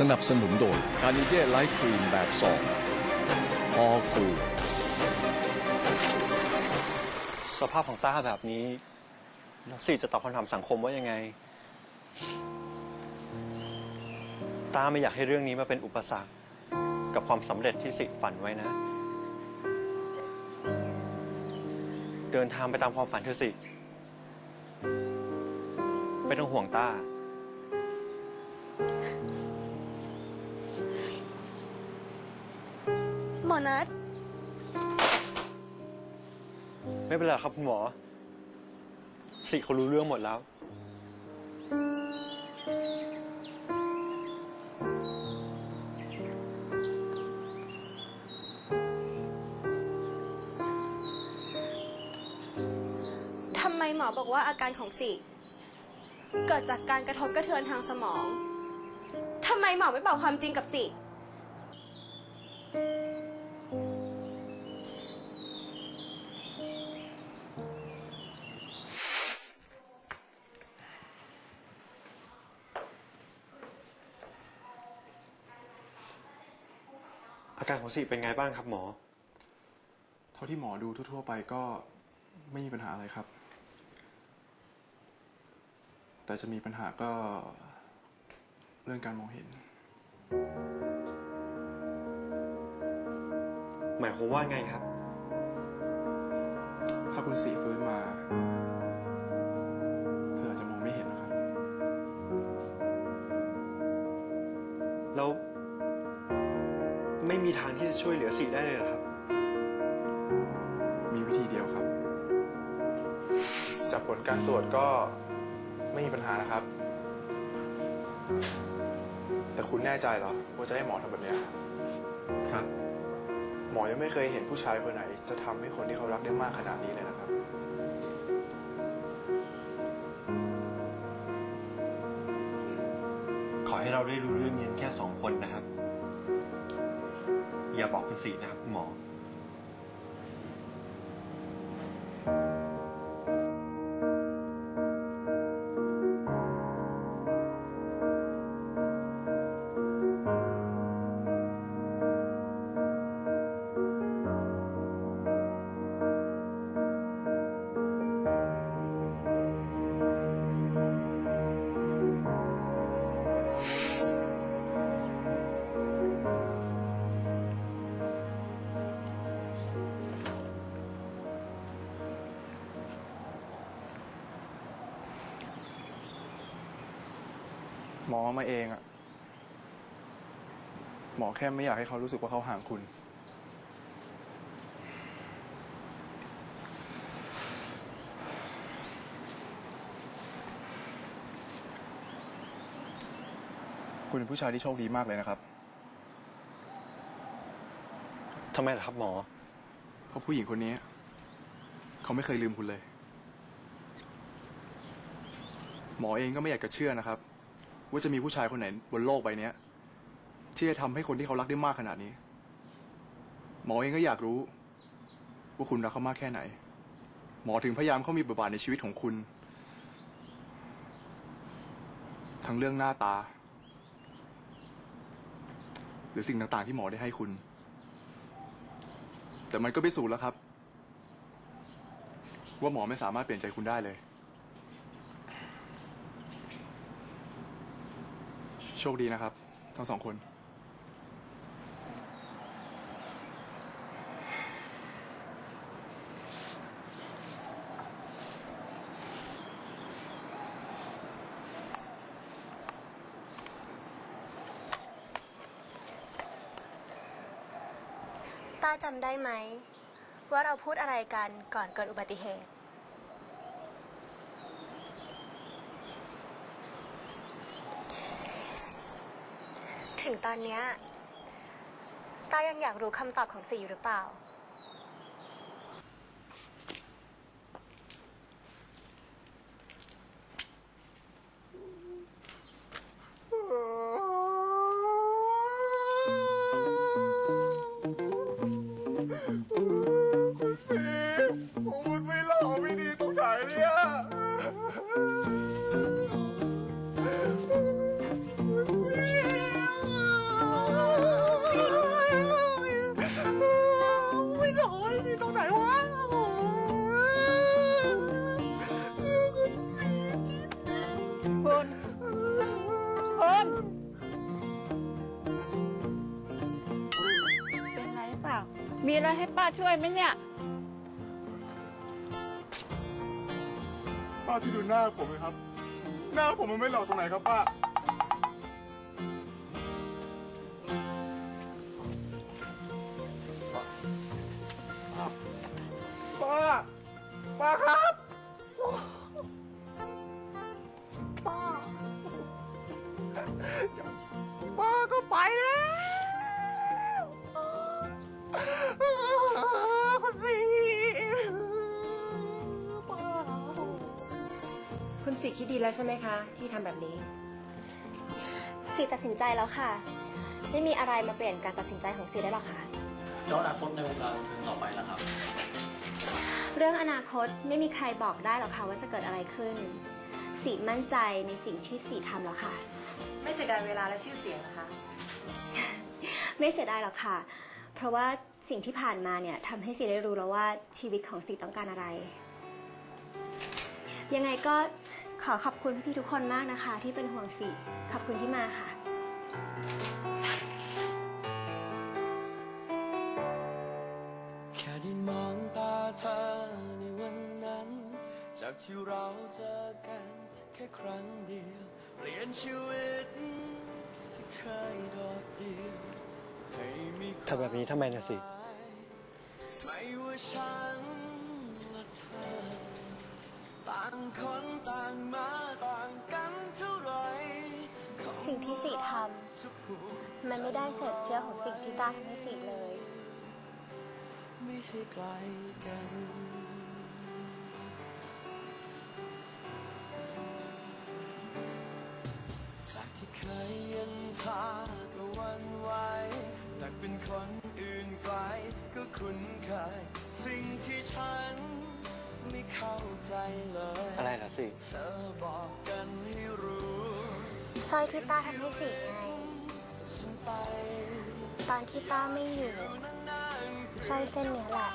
สนับสนุนโดยการนิเย่ไลท์ครีมแบบซองออคูสภาพของต้าแบบนี้แล้วสี่จะตอบคำถามสังคมว่ายังไง ต้าไม่อยากให้เรื่องนี้มาเป็นอุปสรรค กับความสำเร็จที่สิฝันไว้นะ เดินทางไปตามความฝันเธอสิ ไม่ต้องห่วงต้า อนัทไม่เป็นไรครับคุณหมอ สิเขารู้เรื่องหมดแล้ว ทำไมหมอบอกว่าอาการของสิเกิดจากการกระทบกระเทือนทางสมอง ทำไมหมอไม่บอกความจริงกับสิ อาการของสิเป็นไงบ้างครับหมอ เท่าที่หมอดูทั่วๆไปก็ไม่มีปัญหาอะไรครับ แต่จะมีปัญหาก็เรื่องการมองเห็น หมายความว่าไงครับ ถ้าคุณสีฟื้น ม่มีทางที่จะช่วยเหลือสิได้เลยเหรอครับ มีวิธีเดียวครับ จากผลการตรวจก็ไม่มีปัญหานะครับ แต่คุณแน่ใจเหรอว่าจะให้หมอทำแบบเนี้ยครับ หมอยังไม่เคยเห็นผู้ชายคนไหน จะทำให้คนที่เขารักได้มากขนาดนี้เลยนะครับ ขอให้เราได้รู้เรื่องนี้แค่สองคนนะครับ อย่าบอกคุณสีนะครับคุณหมอ มอมาเองอะหมอแค่ไม่อยากให้เขารู้สึกว่าเขาห่างคุณ คุณเป็นผู้ชายที่โชคดีมากเลยนะครับ ทำไมล่ะครับหมอ เพราะผู้หญิงคนนี้ เขาไม่เคยลืมคุณเลย หมอเองก็ไม่อยากจะเชื่อนะครับ ว่าจะมีผู้ชายคนไหนบนโลกใบเนี้ย ที่จะทำให้คนที่เขารักได้มากขนาดนี้ หมอเองก็อยากรู้ ว่าคุณรักเขามากแค่ไหน หมอถึงพยายามเข้ามีบทบาทในชีวิตของคุณ ทั้งเรื่องหน้าตา หรือสิ่งต่างๆที่หมอได้ให้คุณ แต่มันก็พิสูจน์แล้วครับ ว่าหมอไม่สามารถเปลี่ยนใจคุณได้เลย โชคดีนะครับ ทั้งสองคน ต้าจำได้ไหม ว่าเราพูดอะไรกันก่อนเกิดอุบัติเหตุ ถึงตอนเนี้ยตายังอยากรู้คำตอบของสีอยู่หรือเปล่า มีอะไรให้ป้าช่วยไหมเนี่ย ป้าที่ดูหน้าผมเลยครับ หน้าผมมันไม่หล่อตรงไหนครับป้า คุณสิคิดดีแล้วใช่ไหมคะ ที่ทำแบบนี้ สีตัดสินใจแล้วค่ะ ไม่มีอะไรมาเปลี่ยนการตัดสินใจของสีได้หรอกค่ะ แล้วอนาคตในวงการบันเทิงต่อไปล่ะครับ เรื่องอนาคตไม่มีใครบอกได้หรอกค่ะว่าจะเกิดอะไรขึ้น สีมั่นใจในสิ่งที่สีทำแล้วค่ะ ไม่เสียดายเวลาและชื่อเสียงนะคะ ไม่เสียดายหรอกค่ะ เพราะว่าสิ่งที่ผ่านมาเนี่ยทำให้สีได้รู้แล้วว่าชีวิตของสีต้องการอะไร ยังไงก็ ขอขอบคุณพี่ๆทุกคนมากนะคะ ที่เป็นห่วงสีขอบคุณที่มาค่ะ แค่ได้มองตาเธอในวันนั้น จากที่เราเจอกัน แค่ครั้งเดียว เปลี่ยนชีวิตที่เคยโดดเดี่ยวให้มีความทำแบบนี้ทำไมนะสิ ไม่ว่าฉันและเธอต่างคนต่างมาต่างกันเท่าไหรสิ่งที่สีทจะผูกำมันไม่ได้เศษเสี้ยวของสิ่งที่ต้าทำให้สีเลย ไม่ให้ไกลกันจากที่เคยเย็นชาก็หวันไหวจากเป็นคนอื่นไกลก็คุ้นเคยสิ่งที่ฉัน ไม่เข้าใจเลยอะไรล่ะสิเธอบอกกันให้รู้สร้อยที่ต้าทำให้สีไงฉันไปตอนที่ต้าไม่อยู่นานๆสร้อยเส้นเนี้ยแหละ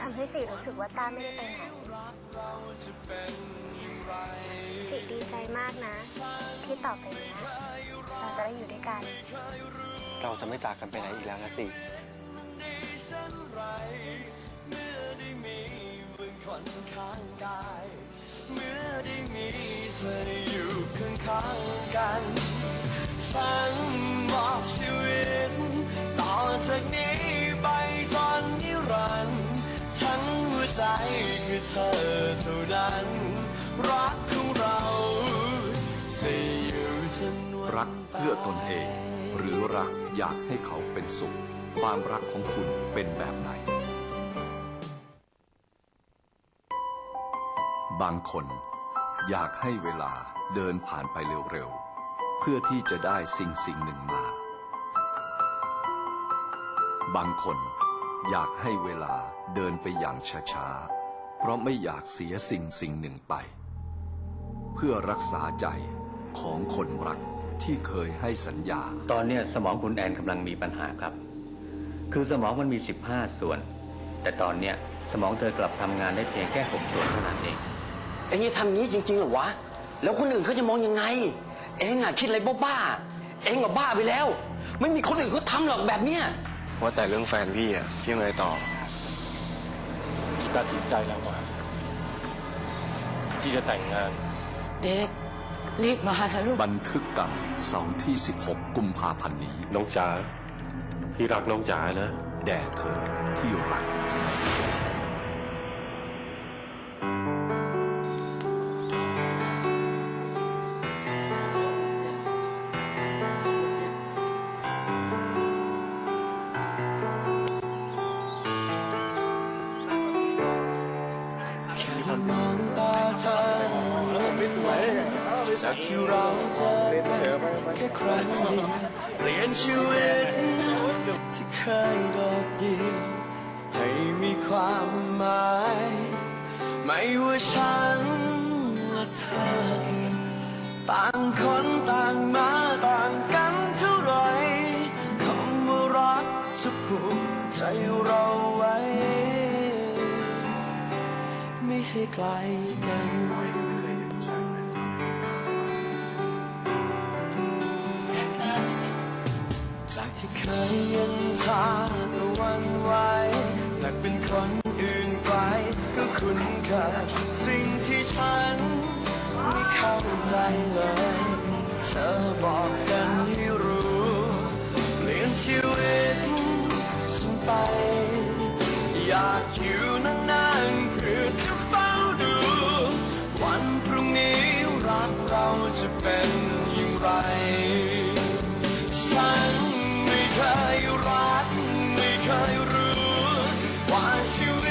ทำให้สีรู้สึกว่าต้าไม่ได้ไปไหนเราจะเป็นอย่างไรสีดีใจมากนะ ที่ต่อไปเนี้ยเราจะได้อยู่ด้วยกัน เราจะไม่จากกันไปไหนอีกแล้วนะสิ คนข้างกาย เมื่อได้มีเธออยู่ข้างข้างกันฉันมอบชีวิต ต่อจากนี้ไปจนนิรันดร์ทั้งหัวใจคือเธอเท่านั้น รักของเราจะอยู่จนวันรักเพื่อตนเอง หรือรักอยากให้เขาเป็นสุข ความรักของคุณเป็นแบบไหน บางคนอยากให้เวลาเดินผ่านไปเร็วๆ เพื่อที่จะได้สิ่งสิ่งหนึ่งมา บางคนอยากให้เวลาเดินไปอย่างช้าๆ เพราะไม่อยากเสียสิ่งสิ่งหนึ่งไป เพื่อรักษาใจของคนรักที่เคยให้สัญญา ตอนนี้สมองคุณแอนกำลังมีปัญหาครับ คือสมองมันมี 15 ส่วน แต่ตอนนี้สมองเธอกลับทำงานได้เพียงแค่ 6 ส่วนเท่านั้นเอง เอ็งจะทำงี้จริงๆเหรอวะ แล้วคนอื่นเขาจะมองยังไง เอ็งอะคิดอะไรบ้าๆเอ็งอะบ้าไปแล้ว ไม่มีคนอื่นเขาทำหรอกแบบเนี้ย ว่าแต่เรื่องแฟนพี่อะพี่ยังไงต่อพี่ตัดสินใจแล้วว่าพี่จะแต่งงาน เด็กรีบมานะลูก บันทึกกรรมเสาร์ที่ 16 กุมภาพันธ์นี้ น้องจ๋าพี่รักน้องจ๋านะ แด่เธอที่รัก ตาเธอจากที่เราเจอกันแค่ครั้งเดียวเปลี่ยนชีวิตที่เคยโดดเดี่ยวให้มีความหมาย ไม่ว่าฉันและเธอ ต่างคนต่างมา ไกลกัน จากที่เคยย็นชาก็วันไหวจากเป็นคนอื่นไกลก็คุ้นเคยสิ่งที่ฉัน ไม่เข้าใจเลย เธอบอกกันให้รู้ เปลี่ยนชีวิตฉันไป จะเป็นอย่างไร ฉันไม่เคยรัก ไม่เคยรู้ว่าชีวิต